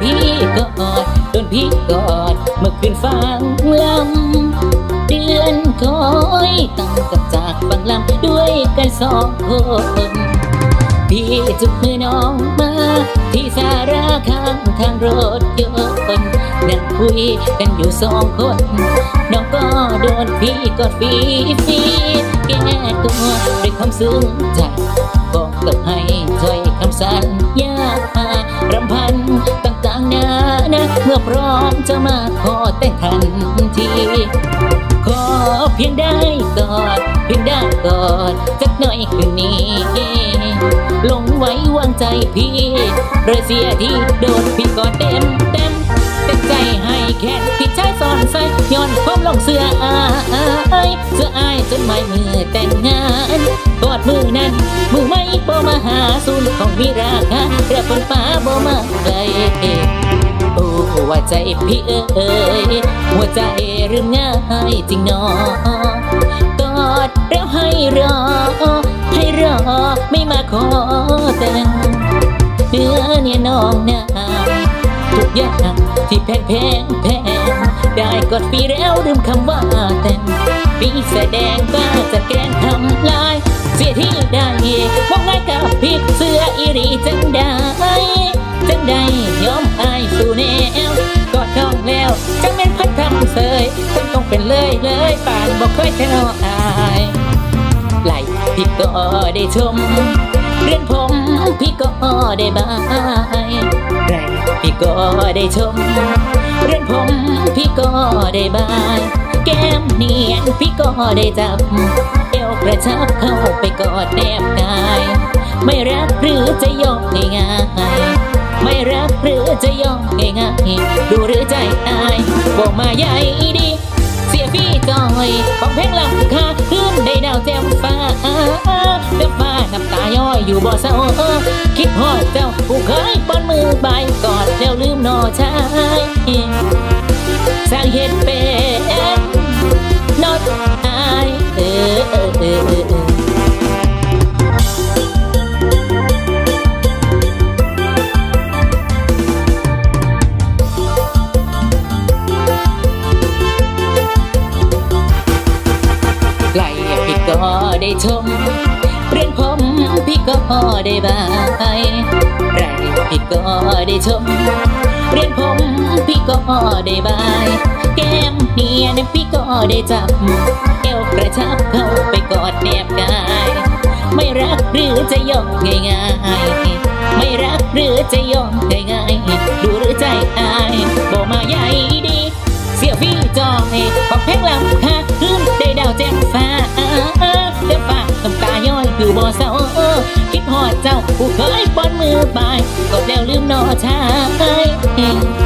พี่กอดโดนพี่กอดเมื่อคืนฟังลำเดือนคอยตั้งกับจากฟังลำด้วยกันสองคนพี่จุกมือน้องมาที่สาราข้างทางรถยนต์นั่งคุยกันอยู่สองคน น้องก็โดนพี่กอดฟีฟีแก้ตัวด้วยความซึ้งใจบอกกับให้ถ้อยคำสัญญารำพัน เมื่อพร้อมจะมาขอแต่งทันทีขอเพียงได้กอดเพียงได้กอดสักหน่อยคืนนี้ลงไว้วางใจพี่โดยเสียที่โดนพี่กอดเต็มเต็มเต็มใจให้แค่ติดใจซ่อนใส่ย้อนความลงเสื้ออายเสื้ออายจนไม่มือแต่งงานกอดมือนั้นมือไม่บ่มาหาสูนของมีราคาเรือฝนฟ้าบ่มาไกล โอ้ว่าใจพี่เอ๋ยหัวใจเริ่มง่ายจริงนอกอดแล้วให้รอ ให้รอไม่มาขอแต่งเนื้อเนี่ยน้องนาทุกอย่างที่แพงแพงแพงได้กดปีแล้วลืมคำว่าแต่งปีแสดงก็จะแกล้งทำลายเสียที่ได้มองง่ายกับพี่เสื้ออีรีจังได้จังใดย อมอายสู่แนวกอดน้องแล้วจังเป็นพัดทำเสยคงต้องเป็นเลยเลยป่านบอกเคยแต่นออายไหลพี่ก็ได้ชม เรือนผมพี่ก็ได้บายไรพี่ก็ได้ชม เรือนผมพี่ก็ได้บายแก้มเนียนพี่ก็ได้จับเอวกระชับเข้าไปกอดแนบกาย ไม่รักหรือจะยอมง่าย ดูหรือใจอายบอกมาใหญ่ดี เสียพี่จอยฟองเพลงลำคาขึ้นได้ดาวแจ่มฟ้าเจ้าฟ้าน้ำตาย้อยอยู่บ่เศร้าคิดฮอดเจ้าผู้เคยป้อนมือใบกอดแล้วลืมนอชายสร้างเหตุเป็นน ไหลพี่ก็ได้ชมเรียนผมพี่ก็ได้บายไรพี่ก็ได้ชมเรียนผมพี่ก็ได้บายแก้มเนียนพี่ก็ได้จับเอวกระชับเข้าไปกอดแนบกายไม่รักหรือจะยอมง่ายๆไม่รักหรือจะยอมง่ายๆ บ่เศร้าคิดหอดเจ้าผู้เคยป้อนมือไปก็แล้วลืมนอชาย